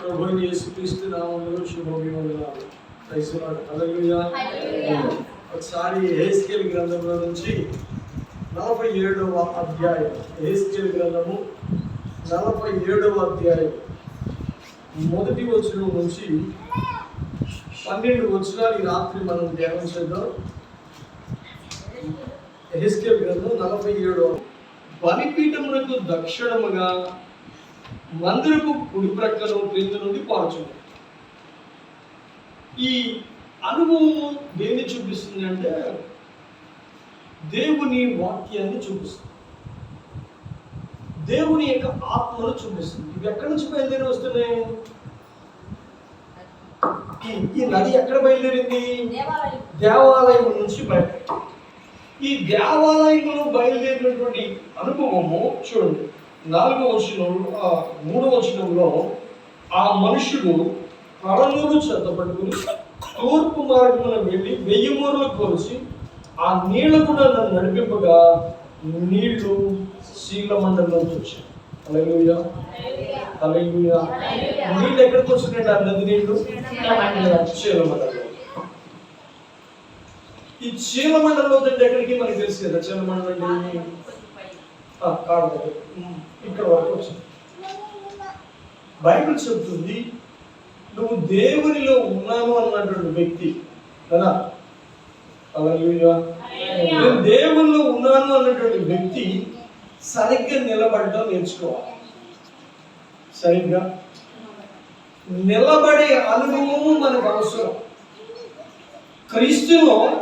ప్రభు యేసుక్రీస్తు హల్లెలూయా. ఒకసారి హేస్కేల్ గ్రంథంలో నుంచి నలభై ఏడవ అధ్యాయం. హేస్కేల్ గ్రంథము నలభై ఏడవ అధ్యాయం. మొదటి వచనం నుంచి పన్నెండు వచనాలు ఈ రాత్రి మనం ధ్యానం చేద్దాం. హెస్కేల్ గ్రంథం నలభై ఏడవ. బలిపీఠమునకు దక్షిణముగా మందిరపు కుడి ప్రక్కను క్రింద నుండి పారుచుంది ఈ అనుభవం దేన్ని చూపిస్తుంది అంటే దేవుని వాక్యాన్ని చూపిస్తుంది. దేవుని యొక్క ఆత్మను చూపిస్తుంది. ఇవి ఎక్కడి నుంచి బయలుదేరి వస్తున్నాయి? ఈ- ఈ నది ఎక్కడ బయలుదేరింది? దేవాలయం దేవాలయం నుంచి బయట ఈ దేవాలయంలో బయలుదేరినటువంటి అనుభవము చూడండి. నాలుగో వచనం మూడో వచనంలో ఆ మనుషుడు పరనూరు చెత్త పట్టుకుని తూర్పు మార్గమున వెళ్ళి వెయ్యి మూరలు కొలిచి ఆ నీళ్ళు కూడా నన్ను నడిపింపగా నీళ్ళు శీల మండలంలోకి వచ్చాయి. హల్లెలూయా. హల్లెలూయా. నీళ్ళు ఎక్కడికి వచ్చినాయండి ఆ నది నీళ్ళు? చీలమండలం ఈ చీలమండలంలో అంటే ఎక్కడికి మనకి తెలుసు కదా చీలమండలం కాదు ఇక్కడ వరకు వచ్చింది బైబిల్ చెప్తుంది నువ్వు దేవునిలో ఉన్నాను అన్నటువంటి వ్యక్తి. కదా? నేను దేవునిలో ఉన్నాను అన్నటువంటి వ్యక్తి సరిగ్గా నిలబడటం నేర్చుకోవాలి. సరిగ్గా? నిలబడే అనుభవము మనకు అవసరం. క్రీస్తులో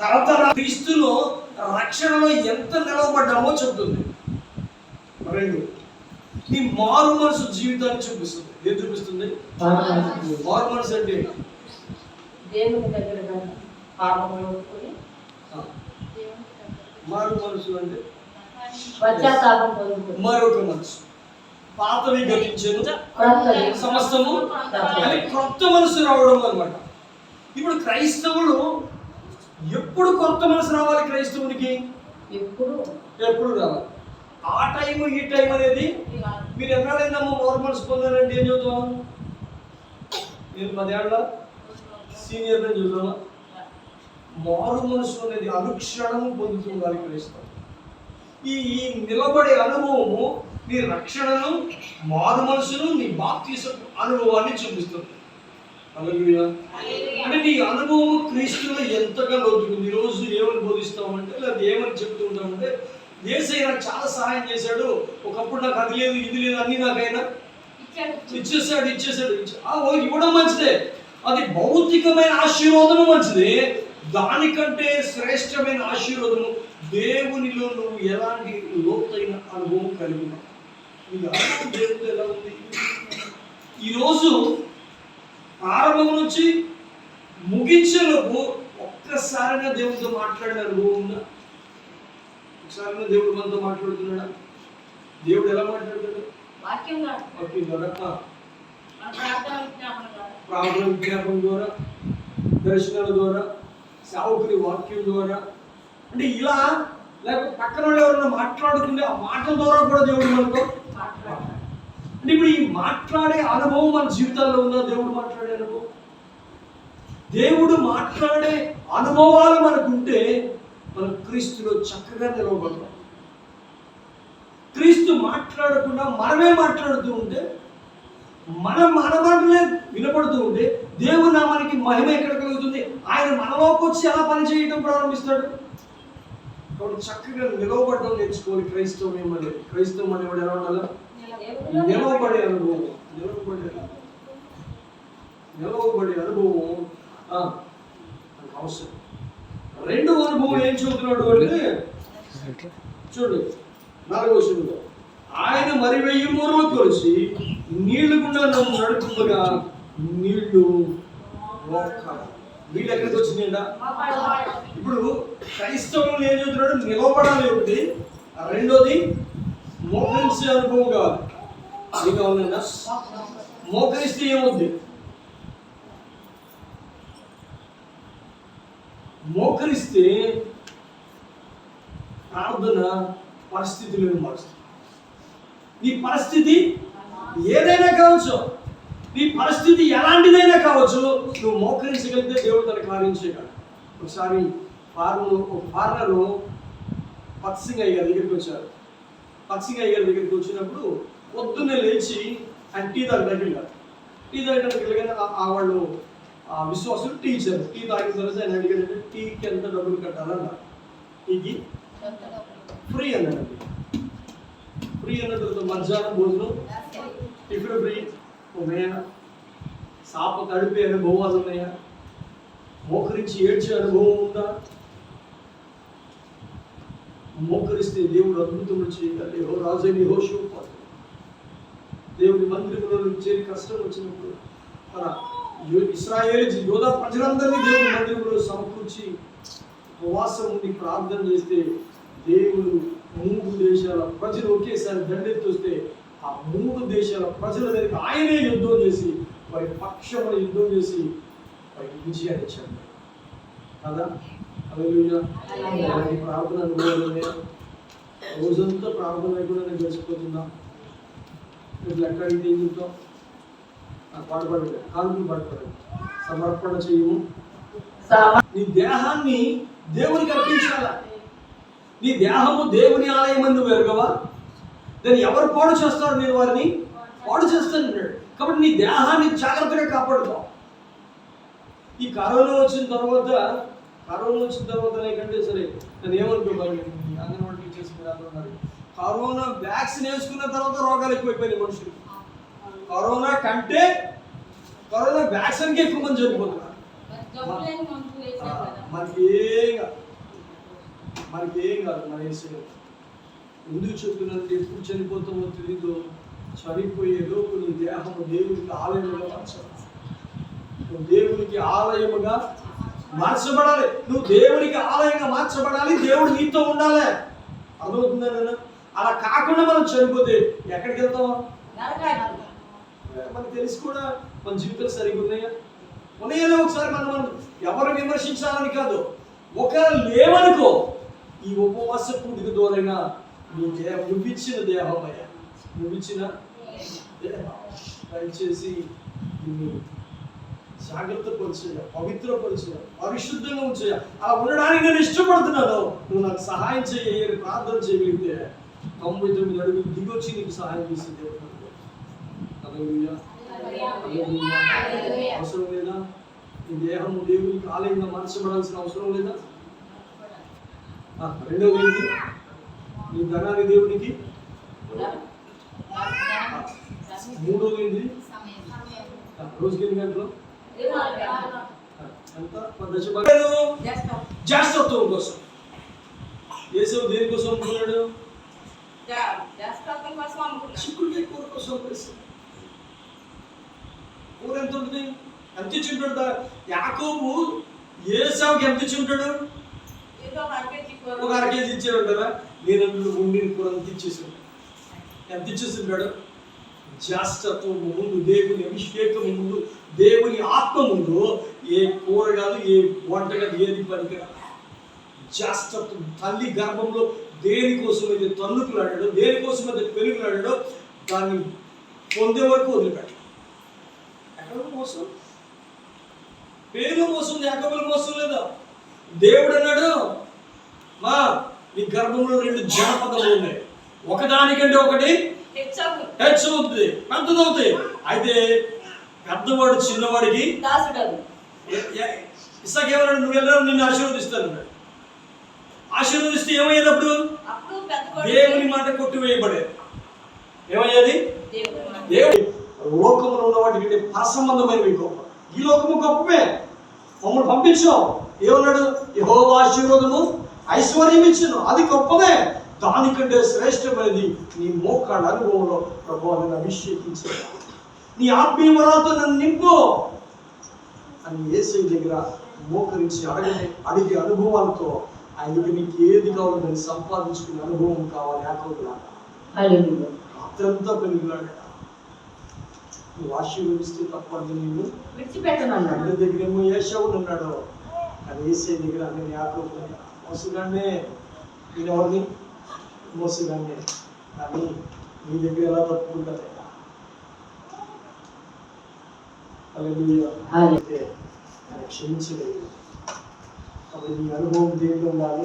తరతర క్రీస్తులో రక్షణలో ఎంత నిలవబడ్డామో చెప్తుంది. రెండు నీ మారు మనసు జీవితాన్ని చూపిస్తుంది. ఏం చూపిస్తుంది? మారు మనసు అంటే? దేవుని దగ్గర మారు మనసు అంటే? మరొక మనసు. పాతవి గతించేది సమస్తము కానీ కొత్త మనసు రావడం అన్నమాట. ఇప్పుడు క్రైస్తవులు ఎప్పుడు కొత్త మనసు రావాలి క్రైస్తవునికి? ఎప్పుడు? ఎప్పుడు రావాలి. ఆ టైం ఈ టైం అనేది మీరు ఎన్నాడైందమ్మా మారు మనసు పొందారంటే ఏం చదువుతాం నేను పదేళ్ళ? సీనియర్ చదువుతామా మారు మనసు అనేది అనుక్షణము పొందుతుండాలి క్రైస్తవం ఈ ఈ నిలబడే అనుభవము నీ రక్షణను మారు మనసును నీ బాప్తీస అనుభవాన్ని చూపిస్తుంది. అంటే నీ అనుభవం క్రీస్తులో ఎంతగా లోతుకుంది ఈరోజు ఏమని బోధిస్తామంటే లేదా ఏమని చెప్తూ ఉంటామంటే ఏసై నాకు చాలా సహాయం చేశాడు. ఒకప్పుడు నాకు అది లేదు ఇది లేదు అన్ని నాకైనా ఇచ్చేసాడు ఇచ్చేసాడు ఇవ్వడం మంచిదే. అది భౌతికమైన ఆశీర్వాదము మంచిదే. దానికంటే శ్రేష్టమైన ఆశీర్వాదము దేవునిలో నువ్వు ఎలాంటి లోతైన అనుభవం కలిగి ఉన్నావు? నీ అనుభవం దేవుడితో ఎలా ఉంది? ఈరోజు ప్రారంభం నుంచి ముగించేలోపు ఒక్కసారైనా దేవుడితో మాట్లాడిన అనుభవం ఉందా? ఒకసారైనా దేవుడు మనతో మాట్లాడుతున్నాడా? దేవుడు ఎలా మాట్లాడతాడు వాక్యంగా వాక్యం ద్వారా? ఆ, మన ప్రార్థన విజ్ఞాపం ద్వారా. దర్శనాల ద్వారా సావుకుని వాక్యం ద్వారా. అంటే ఇలా లేకపోతే పక్కన వాళ్ళు ఎవరైనా మాట్లాడుతుంటే ఆ మాటల ద్వారా కూడా దేవుడు మనతో అంటే ఇప్పుడు ఈ మాట్లాడే అనుభవం మన జీవితాల్లో ఉందా? దేవుడు మాట్లాడే అనుభవం? దేవుడు మాట్లాడే అనుభవాలు మనకుంటే మన క్రీస్తులో చక్కగా నిలవబడతాం క్రీస్తు మాట్లాడకుండా మనమే మాట్లాడుతూ ఉంటే మనం మన మాటలే వినపడుతూ ఉంటే దేవుడు నామానికి మహిమ ఎక్కడ కలుగుతుంది? ఆయన మనలోకి వచ్చి ఎలా పని చేయడం ప్రారంభిస్తాడు? కాబట్టి చక్కగా నిలవబడడం నేర్చుకోవాలి క్రైస్తవం ఏమని క్రైస్తవం అనేవాడు ఎలా ఉండాలి? నిలవబడే అనుభవం. నిలవబడే నిలవబడే అనుభవం. అవసరం. రెండవ అనుభవం ఏం చెబుతున్నాడు అంటే చూడు నాలుగవ వచనంలో ఆయన మరి వెయ్యి మూరలు కొలిసి నీళ్ళు గుండా నన్ను నడుపుగా నీళ్ళు. నీళ్ళు ఎక్కడికి వచ్చినాయంట? ఇప్పుడు క్రైస్తవులు ఏం చెబుతున్నాడు నిలబడాలి ఒకటి. రెండోది మోకరించే అనుభవం కావాలి ఇంకా కావాలన్నా మోకరిస్తే ఏమవుద్ది? మోకరిస్తే ప్రార్థన పరిస్థితులను మారుస్తుంది. నీ పరిస్థితి ఏదైనా కావచ్చు. నీ పరిస్థితి ఎలాంటిదైనా కావచ్చు. నువ్వు మోకరించగలిగితే దేవుడు తన కార్యం చేయగలడు. ఒకసారి ఫార్మర్ ఒక ఫార్మర్ పత్సింగ్ అయ్య గారి దగ్గరికి వచ్చారు. పత్సింగ్ అయ్య గారి దగ్గరికి వచ్చినప్పుడు పొద్దున్నే లేచి ఆయన టీ తాగడానికి వెళ్ళారు. టీ తాగడానికి వెళ్ళగానే ఆ- ఆ వాళ్ళు ఆ విశ్వాసులు టీ ఇచ్చారు టీ తాగిన తర్వాత ఆయన అడిగారంటే టీకి ఎంత డబ్బులు కట్టాలన్నారు? టీకి ఫ్రీ అన్నాడండి ఫ్రీ అన్న తర్వాత మధ్యాహ్నం భోజనం టిఫిన్ ఫ్రీ ఉన్నాయా సాప తడిపే అనుభవాలు ఉన్నాయా? మోకరించి ఏడ్చే అనుభవం ఉందా? మోకరిస్తే దేవుడు అద్భుతములు చేయగలరు యెహో రాజని యెహోషువపాతు దేవుడి మందిరంలో చేరి కష్టం వచ్చినప్పుడు మన ఇస్రాయేల్ యోధా ప్రజలందరినీ దేవుడి మందిరంలో సమకూర్చి ఉపవాసం ఉండి ప్రార్థన చేస్తే దేవుడు మూడు దేశాల ప్రజలు ఒకేసారి దండెత్తి వస్తే ఆ మూడు దేశాల ప్రజల దగ్గరికి ఆయనే యుద్ధం చేసి వారి పక్షమున యుద్ధం చేసి వారికి విజయాన్ని ఇచ్చాడు. కదా. అలాంటి ప్రార్థన రోజంతా ప్రార్థన లేకుండా నేను ఏం చెప్తాం నాకు పాటుపడండి కానుకలు పాటుపడండి సమర్పణ చేయము నీ దేహాన్ని దేవునికి అర్పించాలా? నీ దేహము దేవుని ఆలయం అని నువ్వు ఎరగవా దాన్ని ఎవరు పాడు చేస్తారు నేను వారిని? పాడు చేస్తాను కాబట్టి నీ దేహాన్ని జాగ్రత్తగా కాపాడుకో. ఈ కరోనా వచ్చిన తర్వాత కరోనా వచ్చిన తర్వాత నీకంటే సరే నేను ఏమనుకోవాలి అంగన్వాడీ టీచర్స్ మీరు అందరూ ఉన్నారు. కరోనా వ్యాక్సిన్ వేసుకున్న తర్వాత రోగాలు ఎక్కువైపోయినాయి మనుషులు. కరోనా కంటే కరోనా వ్యాక్సిన్కి ఎక్కువ మంది చనిపోతున్నారు. మనకి ఏం కాదు. మనకి ఏం కాదు మన ఏసీ ఎందుకు చెప్తున్నానంటే ఎప్పుడు చనిపోతామో తెలీదు. చనిపోయే లోపు నీ దేహము దేవునికి ఆలయముగా మార్చాలి. దేవునికి ఆలయముగా మార్చబడాలి. నువ్వు దేవునికి ఆలయంగా మార్చబడాలి. దేవుడు నీతో ఉండాలి. అర్థమవుతుందా నాన్న? అలా కాకుండా మనం చనిపోతే ఎక్కడికి వెళ్తాం. మనకు తెలిసి కూడా మన జీవితాలు సరిగ్గా ఉన్నాయా? ఒకసారి మనం మనం ఎవరు విమర్శించాలని కాదు. ఒకవేళ లేవనుకో ఈ ఉపవాస పూటికి దూరైనా నీ దేహం నువ్విచ్చిన దేహం అయ్యా. నువ్విచ్చిన దయచేసి దీన్ని జాగ్రత్త పరిచయ పవిత్ర పరిచయ పరిశుద్ధంగా ఉంచేయ అలా ఉండడానికి నేను ఇష్టపడుతున్నాను. నువ్వు నాకు సహాయం చేయ ప్రార్థన చేయగలిగితే తొంభై తొమ్మిది అడుగులు దిగొచ్చి నీకు సహాయం చేసే దేవుడు మనకు. హల్లెలూయా. హల్లెలూయా. హల్లెలూయా. అవసరం లేదా ఈ దేహము దేవునికి ఆలయంగా మార్చబడాల్సిన అవసరం లేదా ఆ, రెండవది నీ ధనాన్ని దేవునికి మూడవది ఏంటి ఆ, రోజుకి ఎన్ని గంటలు ఎంత మన దశ భాగం. చేస్తాం. జాస్తత్వం కోసం ఏసవు దేనికోసం అనుకున్నాడు జా- చేస్తాం కోసం అనుకున్నాం. చిక్కుడుకాయ కూర కోసం వేసాడు కూర ఎంత ఉంటుంది ఎంత ఇచ్చింటాడు యాకోబు ఏసావుకి ఎంత ఇచ్చింటాడు ఒక అర కేజీ కూర. ఒక అర కేజీ ఇచ్చే ఉంటారా నేను ఉండిన కూర అంత ఇచ్చేసి ఉంటాడు ఎంత ఇచ్చేసి ఉంటాడు జాస్తత్వం ముందు దేవుని అభిషేకం ముందు దేవుని ఆత్మ ముందు ఏ కూర కాదు ఏ వంట కాదు ఏది పనికిరా జాస్తత్వం తల్లి గర్భంలో దేనికోసం అయితే తన్నుకులాడాడో దేనికోసం అయితే పెరుగులాడాడో దాన్ని పొందే వరకు వదిలిపెట్ట. ఎక్కడ మోసం? పేరు మోసం యాకబుల మోసం లేదా? దేవుడు అన్నాడు మా నీ గర్భంలో రెండు జనపదములు ఉన్నాయి. ఒకదానికంటే ఒకటి. హెచ్చు అవుతుంది పెద్దదవుతాయి. అయితే పెద్దవాడు చిన్నవాడికి దాసుడవు. ఇసాక్ ఏమన్నాడు? నువ్వు వెళ్ళావు నిన్ను ఆశీర్వదిస్తాను అన్నాడు. ఆశీర్వదిస్తే ఏమయ్యేటప్పుడు దేవుని మాట కొట్టివేయబడేది ఏమయ్యేది. దేవుడి లోకములో ఉన్న వాటి కంటే పరసంబంధమైనవి గొప్ప. ఈ లోకము గొప్పవే మమ్మల్ని పంపించాం ఏమన్నాడు? యహో ఆశీర్వాదము ఐశ్వర్యం ఇచ్చాను. అది గొప్పదే. దానికంటే శ్రేష్టమైనది నీ మోకాళ్ళ అనుభవంలో ప్రభు నన్ను అభిషేకించాడు. నీ ఆత్మీయ వరాలతో నన్ను నింపు. అని ఏసై దగ్గర మోకరించి అడగని అడిగే అనుభవాలతో ఆయన దగ్గర నీకు ఏది కావాలో దాన్ని సంపాదించుకునే అనుభవం కావాలి హల్లెలూయా. రాత్రంతా పెరుగులాడా నువ్వు ఆశీర్వదిస్తే తప్పదు నేను విడిచిపెట్టనన్నాడు. అన్న దగ్గర ఏమో ఏషావు అన్నాడు అది వేసే దగ్గర నేను యాకోబు మోసగానే నేను ఎవరిని? మోసగానే కానీ నీ దగ్గర ఎలా తప్పుకుంటుంది క్షమించలేదు కాబట్టి నీ అనుభవం దేంట్లో ఉండాలి?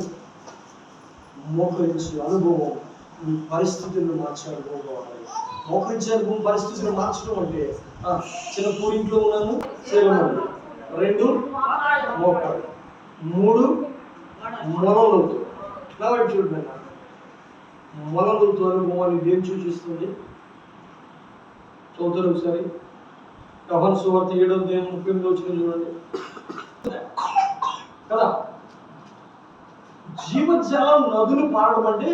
మోకరించే అనుభవం నీ పరిస్థితులను మార్చే అనుభవం కావాలి. మోకరించే అనుభవం పరిస్థితులను మార్చడం అంటే చిన్న పూరింట్లో ఉన్నాను చేరమని రెండు మోకాలు. మూడు మొలలోతు కాబట్టి చూడండి మొలలోతు అనుభవాన్ని దేని సూచిస్తుంది చదువుతారు ఒకసారి. కవన్ సువార్త ఏడో దేని ముఖ్యంగా వచ్చిన చూడండి. కదా? జీవజలం నదులు పారడం అంటే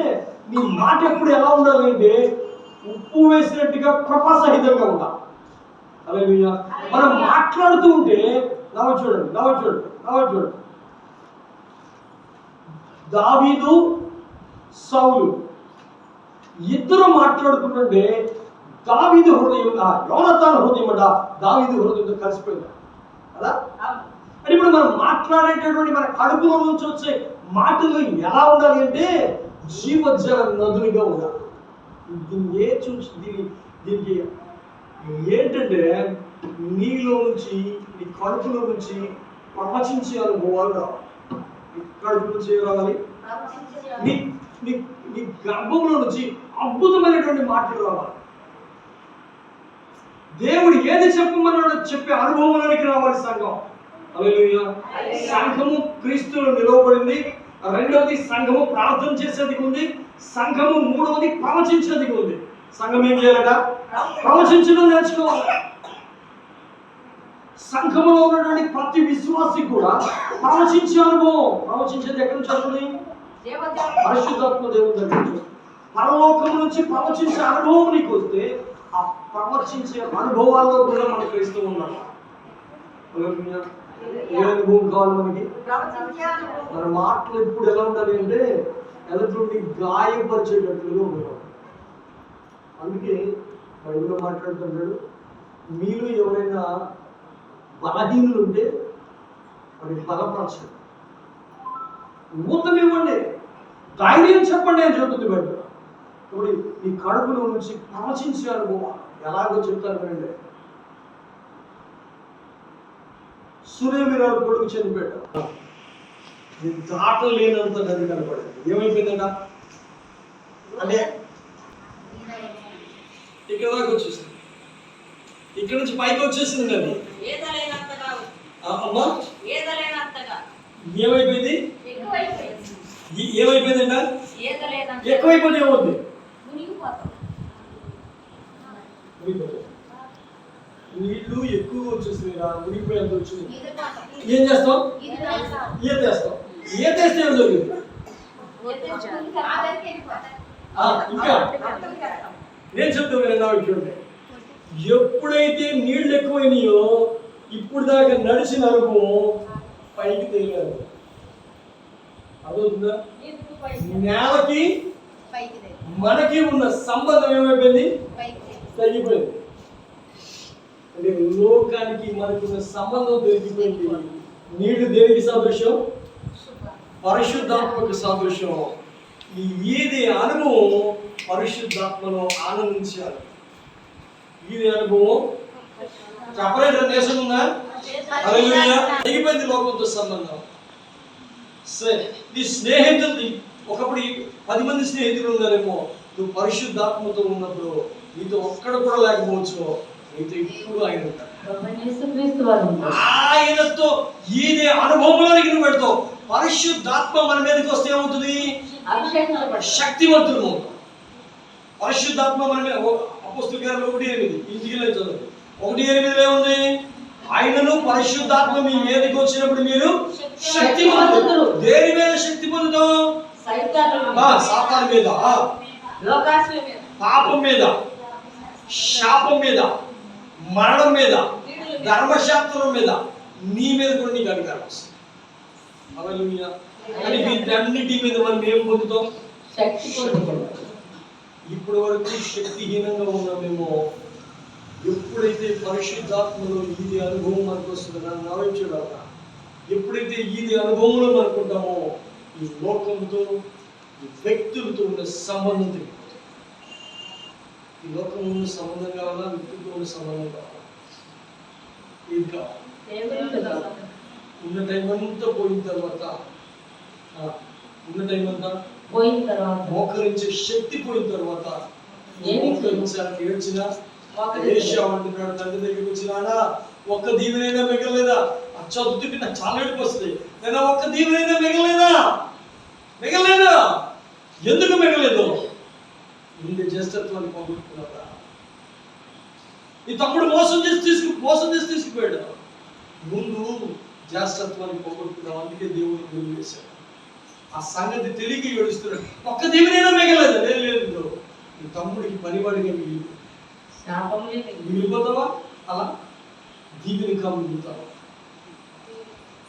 నీ మాట ఎప్పుడు ఎలా ఉండాలి అంటే ఉప్పు వేసినట్టుగా కృపసహితంగా ఉండాలి. అలా మనం మాట్లాడుతూ ఉంటే నవ్వ చూడండి నవ్వ చూడండి నవ్వ చూడండి. దావీదు సౌలు ఇద్దరు మాట్లాడుకుంటుంటే దావీదు హృదయం ఆ యోనతాన హృదయం అంట దావీదు హృదయంతో కలిసిపోయింది. కదా? ఇప్పుడు మనం మాట్లాడేటటువంటి మన కడుపులో నుంచి వచ్చే మాటలు ఎలా ఉండాలి అంటే జీవజల నదులుగా ఉండాలి. దీన్ని ఏ చూసి దీని దీనికి ఏంటంటే నీలో నుంచి నీ కడుపులో నుంచి ప్రవచించే అనుభవాలు రావాలి. నీ కడుపు నుంచి రావాలి? నీ నీ నీ గర్భంలో నుంచి అద్భుతమైనటువంటి మాటలు రావాలి. దేవుడు ఏది చెప్పమన్నాడో చెప్పే అనుభవంలోనికి రావాలి సంఘం. సంఘము క్రీస్తులు నిలవబడింది. రెండవది సంఘము ప్రార్థన చేసేది ఉంది. సంఘము మూడవది ప్రవచించేది ఉంది. సంఘం ఏం చేయాలట? ప్రవచించడం నేర్చుకోవాలి. సంఘములో ఉన్నటువంటి ప్రతి విశ్వాసి కూడా ప్రవచించే అనుభవం. ప్రవచించేది ఎక్కడి నుంచి వస్తుంది? పరిశుద్ధాత్మ దేవుని దగ్గర నుంచి పరలోకం నుంచి ప్రవచించే అనుభవం నీకు వస్తే ఆ ప్రవచించే అనుభవాల్లో కూడా మనం క్రీస్తూ ఉన్నాం. హల్లెలూయా. ఏ అనుభవం కావాలి మనకి? మన మాటలు ఇప్పుడు ఎలా ఉండాలి అంటే ఎదుటి గాయపరిచేటట్లుగా ఉండడం అందుకే బైబిల్లో మాట్లాడుతుంటాడు మీరు ఎవరైనా బలహీనులు ఉంటే మరి బలపరచండి. ఊతం ఇవ్వండి. ధైర్యం చెప్పండి అని చెబుతుంది బయట. ఇప్పుడు ఈ కడుపులో నుంచి ప్రవచించే అనుభవం ఎలాగో చెప్తారు అంటే సురేమిరాలు కొడుకు చనిపోయాడు. ఇది దాటలేనంత నది కనపడింది. ఏమైపోయిందంట? అంటే ఇక్కడ దాకా వచ్చేసింది. ఇక్కడ నుంచి పైకి వచ్చేసింది నది. అమ్మా? ఏమైపోయింది? ఏమైపోయిందంట? ఎక్కువైపోతే ఏమవుతుంది మునిగిపోతుంది. నీళ్ళు ఎక్కువ వచ్చేసింది రా మునిగిపోయేంత వచ్చింది. ఏం చేస్తాం. ఈత వేస్తాం ఈత వేస్తే ఏం ఇంకా. నేను చెప్తా వినండి ఆవిడ చూడండి ఎప్పుడైతే నీళ్ళు ఎక్కువైనాయో ఇప్పుడు దాకా నడిచిన అనుభవం పైకి తేలారు అదవుతుందా నేలకి. మనకి ఉన్న సంబంధం ఏమైపోయింది. తగ్గిపోయింది అంటే లోకానికి మనకున్న సంబంధం దొరికిపోయింది నీళ్ళు దేనికి సాదృశ్యం? పరిశుద్ధాత్మకు సాదృశ్యం. ఈ ఈది అనుభవం పరిశుద్ధాత్మలో ఆనందించాలి. ఈది అనుభవం? చెప్పలేదు? దేశం ఉందా? హల్లెలూయా. లోకంతో సంబంధం. సరే నీ స్నేహితులది ఒకప్పుడు పది మంది స్నేహితులు ఉన్నారేమో. నువ్వు పరిశుద్ధాత్మతో ఉన్నప్పుడు నీతో ఒక్కడ కూడా లేకపోవచ్చు. ఇప్పుడు ఆయన. ఆయనతో ఈదే అనుభవంలోనికి నువ్వు పెడతావు. పరిశుద్ధాత్మ మన మీదకి వస్తే ఏమవుతుంది? అవుతాం పరిశుద్ధాత్మ మన మీద అపోస్తుల గారు ఒకటి ఎనిమిది ఇంటికి ఒకటి ఎనిమిదిలో ఏముంది? ఆయనను పరిశుద్ధాత్మ మీ మీదకి వచ్చినప్పుడు మీరు శక్తి పొందుతారు దేని మీద శక్తి పొందుతాం సైతాను మీద. పాపం మీద. శాపం మీద. మరణం మీద ధర్మశాస్త్రం మీద నీ మీద కూడా నీకు అధికారం వస్తుంది. కానీ వీటన్నిటి మీద మనం ఏం పొందుతాం? శక్తి. ఇప్పటి వరకు శక్తిహీనంగా ఉన్నామేమో ఎప్పుడైతే పరిశుద్ధాత్మలో ఇది అనుభవం మనకు వస్తుందో నన్ను ఎప్పుడైతే ఇది అనుభవంలో మనకు ఉంటామో ఈ లోకంతో ఈ వ్యక్తులతో ఉన్న సంబంధం ఈ లోకంలో ఉన్న సంబంధం కావాలా? వ్యక్తులతో ఉన్న సంబంధం కావాలా. ఉన్న టైం అంతా పోయిన తర్వాత ఉన్న టైం అంతా పోయిన తర్వాత. మోకరించే శక్తి పోయిన తర్వాత మోకరించాలని ఏడ్చిన. ఏషియా అంటున్నాడు తండ్రి దగ్గరికి వచ్చినానా ఒక్క దీవెనైనా మిగలలేదా? అది చదువుతుంటే నాకు చాలా ఏడుపు వస్తుంది. నేను ఒక్క దీవెనైనా మిగలేదా మిగలేదా ఎందుకు మిగలేదు ముందు జ్యేష్ఠత్వాన్ని పోగొట్టుకున్నారా ఈ తమ్ముడు మోసం చేసి తీసుకు మోసం చేసి తీసుకుపోయాడు. ముందు జ్యేష్ఠత్వాన్ని పోగొట్టుకున్నావు అందుకే దేవుని గురి వేశాడు ఆ సంగతి తెలియక ఏడుస్తున్నాడు. ఒక్క దీవెనైనా మిగలేదు లేదు లేదు ఈ తమ్ముడికి పనివాడిగా మిగిలి. మిగిలిపోతావా? అలా? దీవెనిగా మిగులుతావా?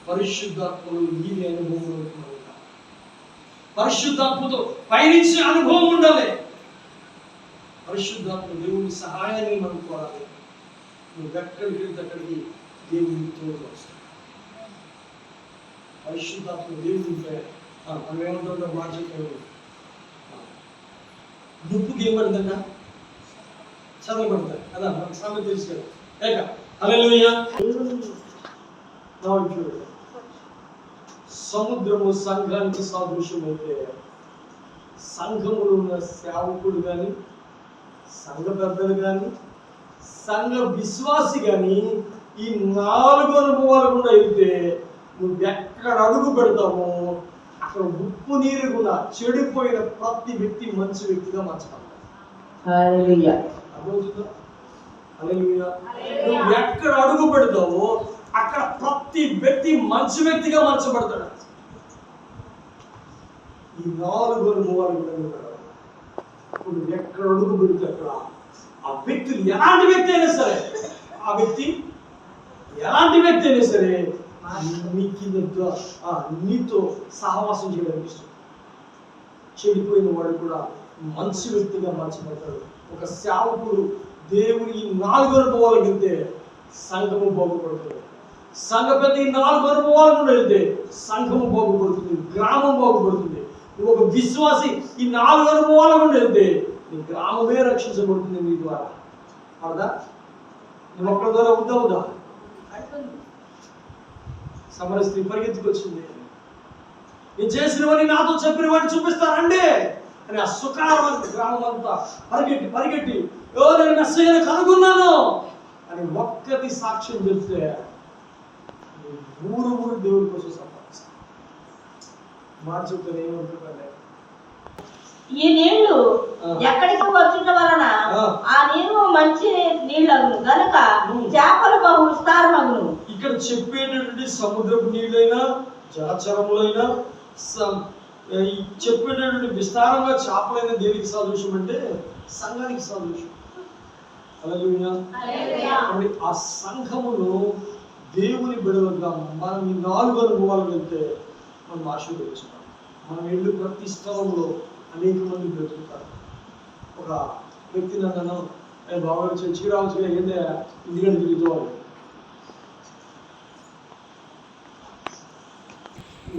పరిశుద్ధాత్మలు ఈ అనుభవం ఉంటున్నావు పరిశుద్ధాత్మతో పయనించే అనుభవం ఉండాలి. పరిశుద్ధాత్మ దేవుని సహాయాన్ని మనం కోరాలి. నువ్వు ఎక్కడికి వెళ్తే అక్కడికి దేవుని తోడు వస్తాడు. పరిశుద్ధాత్మ దేవుని పై- ఆ, మనం ఏమంటుంటాం మాట చెప్పాడు దుప్పుకి ఏం చదవబడతాయి కదా మనకు సామెత తెలుసు కదా. ఏక హల్లెలూయా. now చూడు. సముద్రము సంఘానికి సాదృశ్యమైతే సంఘములో ఉన్న సేవకుడు కానీ సంఘ పెద్దలు కానీ సంఘ విశ్వాసి కానీ ఈ నాలుగు అనుభవాలు కూడా వెళ్తే నువ్వు ఎక్కడ అడుగు పెడతావో అక్కడ ఉప్పు నీరు కూడా చెడిపోయిన ప్రతి వ్యక్తి మంచి వ్యక్తిగా మార్చబడతాడు. నువ్వు ఎక్కడ అడుగు పెడతావో అక్కడ ప్రతి వ్యక్తి మంచి వ్యక్తిగా మార్చబడతాడు. ఈ నాలుగు అనుభవాలు కూడా నువ్వు ఎక్కడ అడుగు పెడితే అక్కడ ఆ వ్యక్తి ఎలాంటి వ్యక్తి అయినా సరే ఆ వ్యక్తి ఎలాంటి వ్యక్తి అయినా సరే నీ కింద ఆ, నీతో సహవాసం చేయడానికి ఇష్టం. చెడిపోయిన వాడు కూడా మంచి వ్యక్తిగా మార్చబడతాడు. ఒక సేవకుడు దేవుని నాలుగు అనుభవాలకు వెళ్తే సంఘము బాగుపడుతుంది. సంఘ పెద్ద ఈ నాలుగు అనుభవాలకు వెళ్తే సంఘము బాగుపడుతుంది. గ్రామం బాగుపడుతుంది. నువ్వు ఒక విశ్వాసి. ఈ నాలుగు అనుభవాలు నుండి వెళ్తే నీ గ్రామమే రక్షించబడుతుంది మీ ద్వారా. అర్థా? నువ్వు ఒక్కడి ద్వారా అవుతా అవుదా సమర స్త్రీ పరిగెత్తుకొచ్చింది నేను చేసినవని నాతో చెప్పినవని చూపిస్తారండి అని ఆ సుఖారం గ్రామం అంతా పరిగెట్టి పరిగెట్టి ఎవరైనా నేను మెస్సయ్యను కనుగొన్నాను! అని ఒక్కటి సాక్ష్యం చెప్తే ఊరు ఊరు దేవుడి కోసం ఈ నీళ్ళు. ఎక్కడికి వచ్చుట వలన ఆ. నీరు మంచి నీళ్ళగును గనుక. చేపలు బహు విస్తారమగును ఇక్కడ చెప్పేటటువంటి సముద్రపు నీళ్ళైనా జలచరములైనా చెప్పేటటువంటి విస్తారంగా చేపలైన దేనికి సాదృశ్యం అంటే సంఘానికి సాదృశ్యం హల్లెలూయా. కాబట్టి ఆ సంఘములో దేవుని బిడవగా మనం ఈ నాలుగు అనుభవాలు వెళ్తే మనం ఆశీర్వదించుతాం మనం ఇల్లు ప్రతి స్థలంలో అనేక మంది బ్రతుకుతారు. ఒక వ్యక్తి నన్ను "ఏ బాబు చర్చికి రావచ్చు ఏంటంటే ఇంటికంటే తిరుగుతూ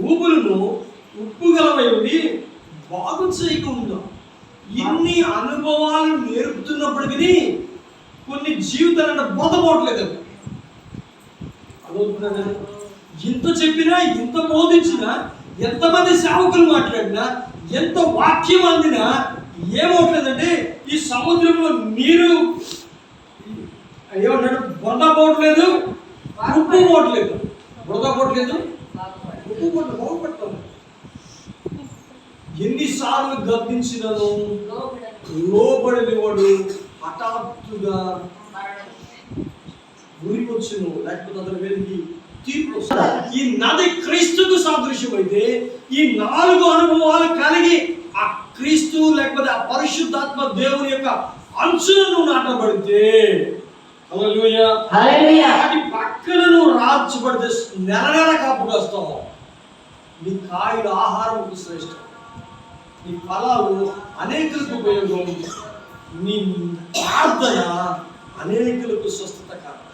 ఊపులను ఉప్పు గలమైనవి బాగు చేయకుండా ఇన్ని అనుభవాలు నేర్పుతున్నప్పటికీ కొన్ని జీవితాలను బోధపోవట్లేదు అదొకటి. ఇంత చెప్పినా ఇంత బోధించినా ఎంతమంది సేవకులు మాట్లాడినా ఎంత వాక్యం అందినా ఏమవుతుందంటే ఈ సముద్రంలో నీరు ఏమంటాడు బొంద పోవట్లేదు ఉప్పు పోవట్లేదు బురద పోవట్లేదు ఉప్పు పొట్టు బాగుపడతాం ఎన్నిసార్లు గర్భించినను లోబడిన వాడు హఠాత్తుగా ఉరికొచ్చును లేకపోతే అతని వెలిగి తీర్పు. ఈ నది క్రీస్తుకు సాదృశ్యం అయితే ఈ నాలుగు అనుభవాలు కలిగి ఆ క్రీస్తు లేకపోతే ఆ పరిశుద్ధాత్మ దేవుని యొక్క అంచులను నాటబడితే. వాటి పక్కన నువ్వు రాల్చబడితే నెల నెల కాపు కాస్తావు నీ కాయలు ఆహారంకు శ్రేష్టం నీ ఫలాలు అనేకులకు ఉపయోగం నీ ప్రార్థన అనేకులకు స్వస్థత. హల్లెలూయా.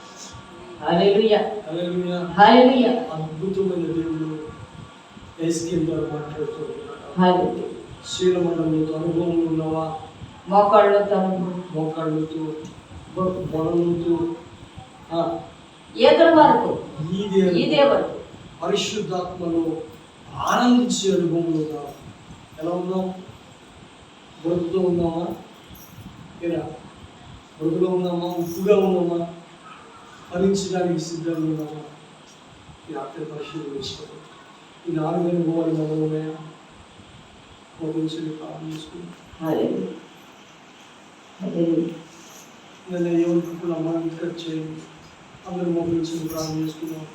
అద్భుతమైన దేవుడు. ఎస్కేల్ గారు మాట్లాడుతూ ఉన్నాడు హల్లెలూయా. శీలమండలంతో అనుభవం ఉన్నవా? మోకాళ్ళు తను మోకాళ్ళతో బొడలతో ఏదో వరకు ఇదే ఇదే వరకు పరిశుద్ధాత్మలో ఆనందించే అనుభవంలో ఎలా ఉన్నాం బ్రతుకుతో ఉన్నామా ఇలా బ్రతుకులో ఉన్నామా ఉప్పుగా ఉన్నామా ఫలించడానికి సిద్ధంగా ఉన్నామా ఈ రాత్రి పరిశుద్ధి చేసుకోవాలి ఈ నాలుగు అనుభవాలు మనం ఉన్నాయా మోపించి ప్రార్థన చేసుకుని హల్లెలూయా. హల్లెలూయా. నేను ఎవరికి కూడా అమ్మాయి కట్ చేయండి అందరూ మోపించి ప్రార్థన చేసుకున్నాం